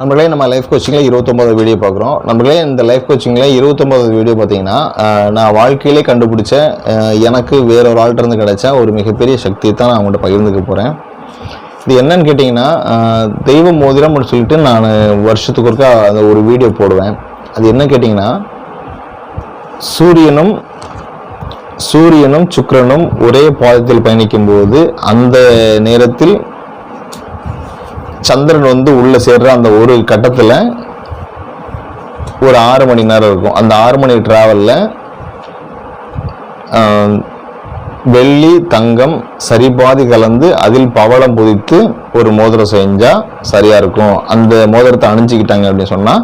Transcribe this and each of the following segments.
நம்மளே நம்ம லைஃப் கோச்சிங்கில் இருபத்தொம்பது வீடியோ பார்க்குறோம். நம்மளே இந்த லைஃப் கோச்சிங்கில் இருபத்தொம்பது வீடியோ பார்த்தீங்கன்னா நான் வாழ்க்கையிலே கண்டுபிடிச்ச எனக்கு வேற ஒரு ஆள்கிட்ட இருந்து கிடைச்ச ஒரு மிகப்பெரிய சக்தியை தான் நான் அவங்கள்ட்ட பகிர்ந்துக்க போகிறேன் இது என்னன்னு கேட்டிங்கன்னா தெய்வ மோதிரம்னு சொல்லிட்டு நான் வருஷத்துக்கு ஒருக்கா அந்த ஒரு வீடியோ போடுவேன். அது என்ன கேட்டிங்கன்னா சூரியனும் சூரியனும் சுக்கரனும் ஒரே பாதத்தில் பயணிக்கும்போது அந்த நேரத்தில் சந்திரன் வந்து உள்ள சேர்ற அந்த ஒரு கட்டத்துல ஒரு ஆறு மணி நேரம் இருக்கும். அந்த ஆறு மணி டிராவல்ல வெள்ளி தங்கம் சரிபாதி கலந்து அதில் பவளம் புதித்து ஒரு மோதிரம் செஞ்சா சரியா இருக்கும். அந்த மோதிரத்தை அணிஞ்சுக்கிட்டாங்க அப்படின்னு சொன்னா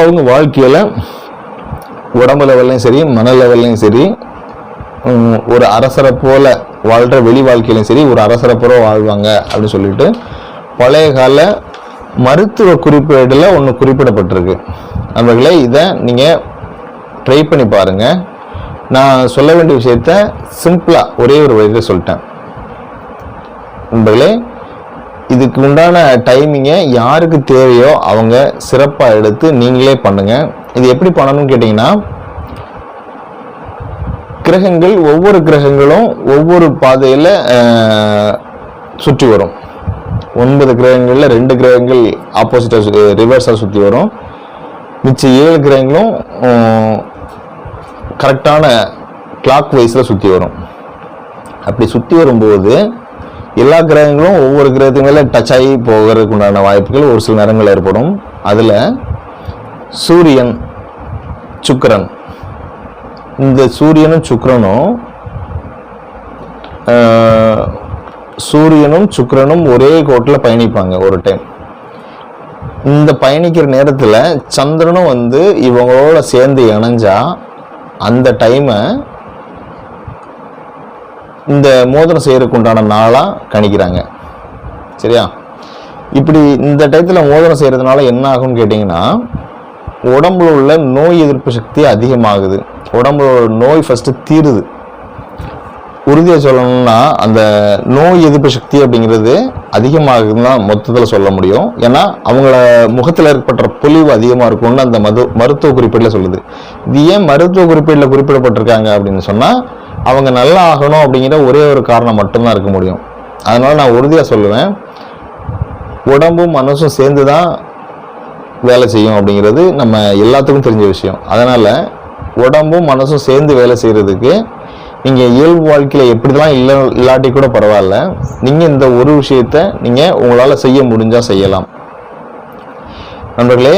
அவங்க வாழ்க்கையில உடம்பு லெவல்லையும் சரி மன லெவல்லையும் சரி ஒரு அரசரை போல வாழ்கிற வெளி வாழ்க்கையிலும் சரி ஒரு அரசரை போல வாழ்வாங்க அப்படின்னு சொல்லிட்டு பழைய கால மருத்துவ குறிப்பேடில் ஒன்று குறிப்பிடப்பட்டிருக்கு. நண்பர்களே இதை நீங்கள் ட்ரை பண்ணி பாருங்க. நான் சொல்ல வேண்டிய விஷயத்த சிம்பிளாக ஒரே ஒரு வழியில் சொல்லிட்டேன். நண்பர்களே இதுக்கு உண்டான டைமிங்கை யாருக்கு தேவையோ அவங்க சிறப்பாக எடுத்து நீங்களே பண்ணுங்கள் இது எப்படி பண்ணணும்னு கேட்டிங்கன்னா கிரகங்கள் ஒவ்வொரு கிரகங்களும் ஒவ்வொரு பாதையில் சுற்றி வரும். ஒன்பது கிரகங்களில் ரெண்டு கிரகங்கள் ஆப்போசிட்டாக ரிவர்ஸாக சுற்றி வரும். மிச்சம் ஏழு கிரகங்களும் கரெக்டான கிளாக் வைஸில் சுற்றி வரும். அப்படி சுற்றி வரும்போது எல்லா கிரகங்களும் ஒவ்வொரு கிரகத்துக்கு மேலே டச் ஆகி போகிறதுக்கு உண்டான வாய்ப்புகள் ஒரு சில நேரங்கள் ஏற்படும். அதில் சூரியன் சுக்கிரன் இந்த சூரியனும் சுக்கரனும் சூரியனும் சுக்கரனும் ஒரே கோட்டில் பயணிப்பாங்க ஒரு டைம் இந்த பயணிக்கிற நேரத்தில் சந்திரனும் வந்து இவங்களோட சேர்ந்து இணைஞ்சா அந்த டைமை இந்த மோதிரம் செய்கிறதுக்கு உண்டான நாளாக கணிக்கிறாங்க. சரியா? இப்படி இந்த டயத்தில் மோதிரம் செய்கிறதுனால என்ன ஆகும்னு கேட்டிங்கன்னா உடம்புல உள்ள நோய் எதிர்ப்பு சக்தி அதிகமாகுது. உடம்பு நோய் ஃபஸ்ட்டு தீருது. உறுதியாக சொல்லணும்னா அந்த நோய் எதிர்ப்பு சக்தி அப்படிங்கிறது அதிகமாகுதுன்னு தான் மொத்தத்தில் சொல்ல முடியும். ஏன்னா அவங்கள முகத்தில் ஏற்பட்ட பொலிவு அதிகமாக இருக்கும்னு அந்த மது மருத்துவ குறிப்பீட்டில் சொல்லுது. இது ஏன் மருத்துவ குறிப்பீட்டில் குறிப்பிடப்பட்டிருக்காங்க அப்படின்னு சொன்னால் அவங்க நல்லா ஆகணும் அப்படிங்கிற ஒரே ஒரு காரணம் மட்டும்தான் இருக்க முடியும். அதனால் நான் உறுதியாக சொல்லுவேன். உடம்பும் மனசும் சேர்ந்து தான் வேலை செய்யும் அப்படிங்கிறது நம்ம எல்லாத்துக்கும் தெரிஞ்ச விஷயம். அதனால் உடம்பும் மனசும் சேர்ந்து வேலை செய்கிறதுக்கு நீங்கள் இயல்பு வாழ்க்கையில் எப்படிலாம் இல்லை இல்லாட்டி கூட பரவாயில்ல. நீங்கள் இந்த ஒரு விஷயத்த நீங்கள் உங்களால் செய்ய முடிஞ்சால் செய்யலாம். நண்பர்களே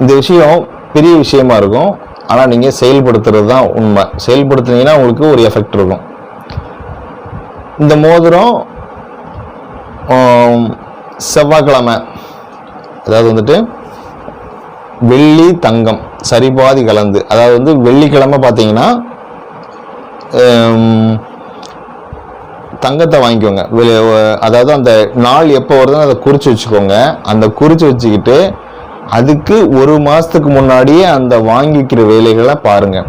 இந்த விஷயம் பெரிய விஷயமா இருக்கும். ஆனால் நீங்கள் செயல்படுத்துறது தான் உண்மை. செயல்படுத்துனீங்கன்னா உங்களுக்கு ஒரு எஃபெக்ட் இருக்கும். இந்த மோதிரம் செவ்வாய்க்கிழமை அதாவது வந்துட்டு வெள்ளி தங்கம் சரிபாதி கலந்து. அதாவது வந்து வெள்ளிக்கிழமை பார்த்தீங்கன்னா தங்கத்தை வாங்கிக்கோங்க. அதாவது அந்த நாள் எப்போ வருதுன்னு அதை குறித்து வச்சுக்கோங்க. அந்த குறித்து வச்சுக்கிட்டு அதுக்கு ஒரு மாதத்துக்கு முன்னாடியே அந்த வாங்கிக்கிற வேலைகளை பாருங்கள்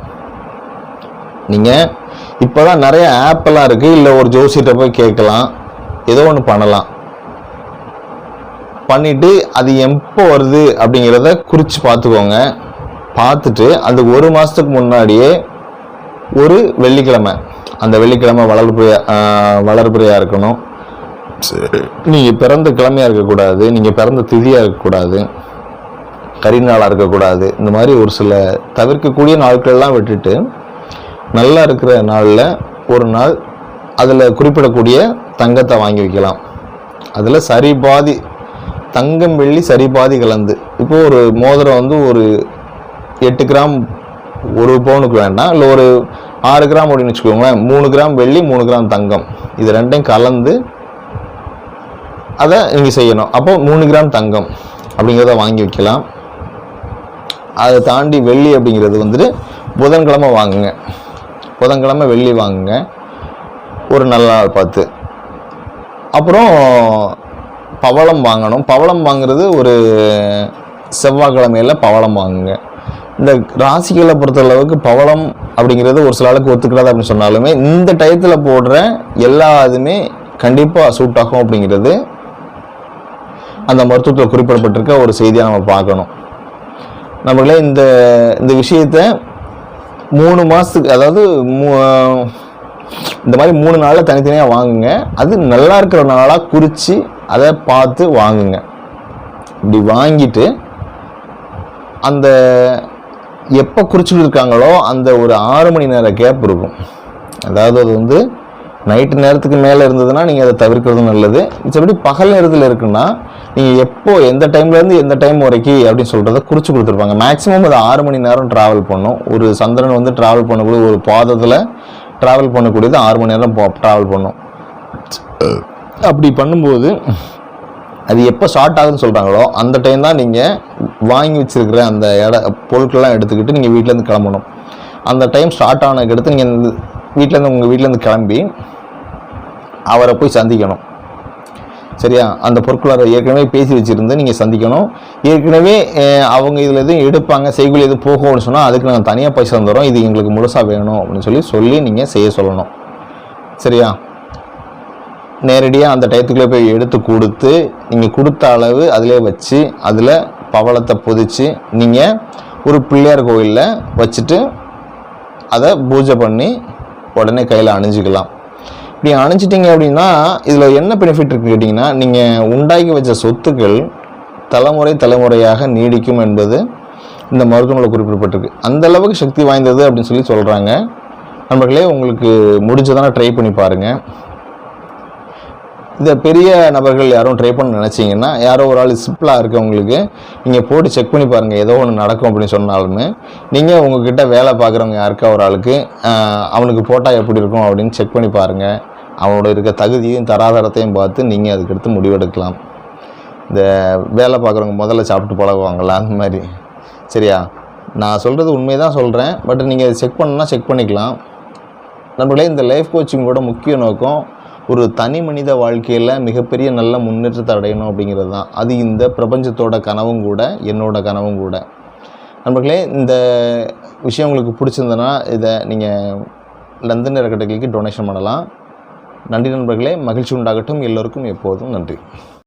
நீங்கள் இப்போ தான் நிறைய ஆப்பெல்லாம் இருக்குது இல்லை ஒரு ஜோசியிட்ட போய் கேட்கலாம். ஏதோ ஒன்று பண்ணலாம். பண்ணிவிட்டு அது எப்போ வருது அப்படிங்கிறத குறித்து பார்த்துக்கோங்க. பார்த்துட்டு அந்த ஒரு மாதத்துக்கு முன்னாடியே ஒரு வெள்ளிக்கிழமை. அந்த வெள்ளிக்கிழமை வளர்ப்புறையா வளர்ப்புறையாக இருக்கணும். நீங்கள் பிறந்த கிழமையாக இருக்கக்கூடாது. நீங்கள் பிறந்த திதியாக இருக்கக்கூடாது. கரிநாளாக இருக்கக்கூடாது. இந்த மாதிரி ஒரு சில தவிர்க்கக்கூடிய நாட்கள்லாம் விட்டுட்டு நல்லா இருக்கிற நாளில் ஒரு நாள் அதில் குறிப்பிடக்கூடிய தங்கத்தை வாங்கி வைக்கலாம். அதில் சரி பாதி தங்கம் வெள்ளி சரி பாதி கலந்து. இப்போ ஒரு மோதிரம் வந்து ஒரு எட்டு கிராம் ஒரு பவுனுக்கு வேண்டாம் இல்லை ஒரு ஆறு கிராம் அப்படின்னு வச்சுக்கோங்களேன் மூணு கிராம் வெள்ளி மூணு கிராம் தங்கம். இது ரெண்டையும் கலந்து அதை நீங்கள் செய்யணும். அப்போ மூணு கிராம் தங்கம் அப்படிங்கிறத வாங்கி வைக்கலாம். அதை தாண்டி வெள்ளி அப்படிங்கிறது வந்துட்டு புதன்கிழமை வாங்குங்க. புதன்கிழமை வெள்ளி வாங்குங்க. ஒரு நல்ல நாள் பார்த்து. அப்புறம் பவளம் வாங்கணும். பவளம் வாங்குறது ஒரு செவ்வாய்க்கிழமையில் பவளம் வாங்குங்க. இந்த ராசிகளை பொறுத்தளவுக்கு பவளம் அப்படிங்கிறது ஒரு சில ஆளுக்கு ஒத்துக்கிறாது அப்படின்னு சொன்னாலுமே இந்த டயத்தில் போடுற எல்லா இதுமே கண்டிப்பாக சூட் ஆகும் அப்படிங்கிறது அந்த மருத்துவத்தில் குறிப்பிடப்பட்டிருக்க ஒரு செய்தியை நம்ம பார்க்கணும். நம்மளே இந்த இந்த விஷயத்தை மூணு மாதத்துக்கு அதாவது மூ- இந்த மாதிரி மூணு நாளில் தனித்தனியாக வாங்குங்க. அது நல்லா இருக்கிற நாளாக குறித்து அதை பார்த்து வாங்குங்க. இப்படி வாங்கிட்டு அந்த எப்போ குறிச்சிட்டு இருக்காங்களோ அந்த ஒரு ஆறு மணி நேர கேப் இருக்கும். அதாவது அது வந்து நைட்டு நேரத்துக்கு மேலே இருந்ததுன்னா நீங்கள் அதை தவிர்க்கிறது நல்லது. மிச்சபடி பகல் நேரத்தில் இருக்குன்னா நீங்கள் எப்போ எந்த டைம்லேருந்து எந்த டைம் வரைக்கும் அப்படின்னு சொல்கிறத குறித்து கொடுத்துருப்பாங்க. மேக்ஸிமம் அது ஆறு மணி நேரம் ட்ராவல் பண்ணும். ஒரு சந்திரன் வந்து ட்ராவல் பண்ணக்கூடிய ஒரு பாதத்தில் ட்ராவல் பண்ணக்கூடியது ஆறு மணி நேரம் ட்ராவல் பண்ணும். அப்படி பண்ணும்போது அது எப்போ ஸ்டார்ட் ஆகுதுன்னு சொல்கிறாங்களோ அந்த டைம் தான் நீங்கள் வாங்கி வச்சுருக்கிற அந்த இட பொருட்கள்லாம் எடுத்துக்கிட்டு நீங்கள் வீட்டிலேருந்து கிளம்பணும். அந்த டைம் ஸ்டார்ட் ஆனதுக்கு அடுத்து நீங்கள் வீட்டிலேருந்து உங்கள் வீட்டிலேருந்து கிளம்பி அவரை போய் சந்திக்கணும். சரியா? அந்த பொருட்களை ஏற்கனவே பேசி வச்சுருந்து நீங்கள் சந்திக்கணும். ஏற்கனவே அவங்க இதில் எதுவும் எடுப்பாங்க செய்கூலி எதுவும் போகும்னு சொன்னால் அதுக்கு நாங்கள் தனியாக பைசா தந்துடுறோம் இது எங்களுக்கு முழுசாக வேணும் அப்படின்னு சொல்லி சொல்லி நீங்கள் செய்ய சொல்லணும். சரியா? நேரடியாக அந்த டயத்துக்குள்ளே போய் எடுத்து கொடுத்து நீங்கள் கொடுத்த அளவு அதிலே வச்சு அதில் பவளத்தை பொதிச்சு நீங்கள் ஒரு பிள்ளையார் கோயிலில் வச்சுட்டு அதை பூஜை பண்ணி உடனே கையில் அணிஞ்சிக்கலாம். இப்படி அணிஞ்சிட்டிங்க அப்படின்னா இதில் என்ன பெனிஃபிட் இருக்குன்னு கேட்டிங்கன்னா நீங்கள் உண்டாக்கி வச்ச சொத்துக்கள் தலைமுறை தலைமுறையாக நீடிக்கும் என்பது இந்த மருத்துவங்களை குறிப்பிடப்பட்டிருக்கு. அந்த அளவுக்கு சக்தி வாய்ந்தது அப்படின்னு சொல்லி சொல்கிறாங்க நண்பர்களே உங்களுக்கு முடிஞ்சதான ட்ரை பண்ணி பாருங்கள் இந்த பெரிய நபர்கள் யாரும் ட்ரை பண்ண நினச்சிங்கன்னா யாரோ ஒரு ஆள் சிம்பிளாக இருக்கவங்களுக்கு நீங்கள் போட்டு செக் பண்ணி பாருங்கள் ஏதோ ஒன்று நடக்கும் அப்படின்னு சொன்னாலுமே நீங்கள் உங்ககிட்ட வேலை பார்க்குறவங்க யாருக்கா ஒரு ஆளுக்கு அவனுக்கு போட்டால் எப்படி இருக்கும் அப்படின்னு செக் பண்ணி பாருங்கள் அவனோட இருக்க தகுதியும் தராதரத்தையும் பார்த்து நீங்கள் அதுக்கடுத்து முடிவெடுக்கலாம். இந்த வேலை பார்க்குறவங்க முதல்ல சாப்பிட்டு பழகுவாங்களா அந்த மாதிரி. சரியா? நான் சொல்கிறது உண்மையை தான் சொல்கிறேன் பட் நீங்கள் செக் பண்ணுன்னா செக் பண்ணிக்கலாம். நம்மளே இந்த லைஃப் கோச்சிங்கோட முக்கிய நோக்கம் ஒரு தனி மனித வாழ்க்கையில் மிகப்பெரிய நல்ல முன்னேற்றத்தை அடையணும் அப்படிங்கிறது தான். அது இந்த பிரபஞ்சத்தோட கனவும் கூட என்னோட கனவும் கூட. நண்பர்களே இந்த விஷயம் உங்களுக்கு பிடிச்சிருந்தனா இதை நீங்கள் லந்தன் அறக்கட்டளைக்கு டொனேஷன் பண்ணலாம். நன்றி நண்பர்களே மகிழ்ச்சி உண்டாகட்டும். எல்லோருக்கும் எப்போதும் நன்றி.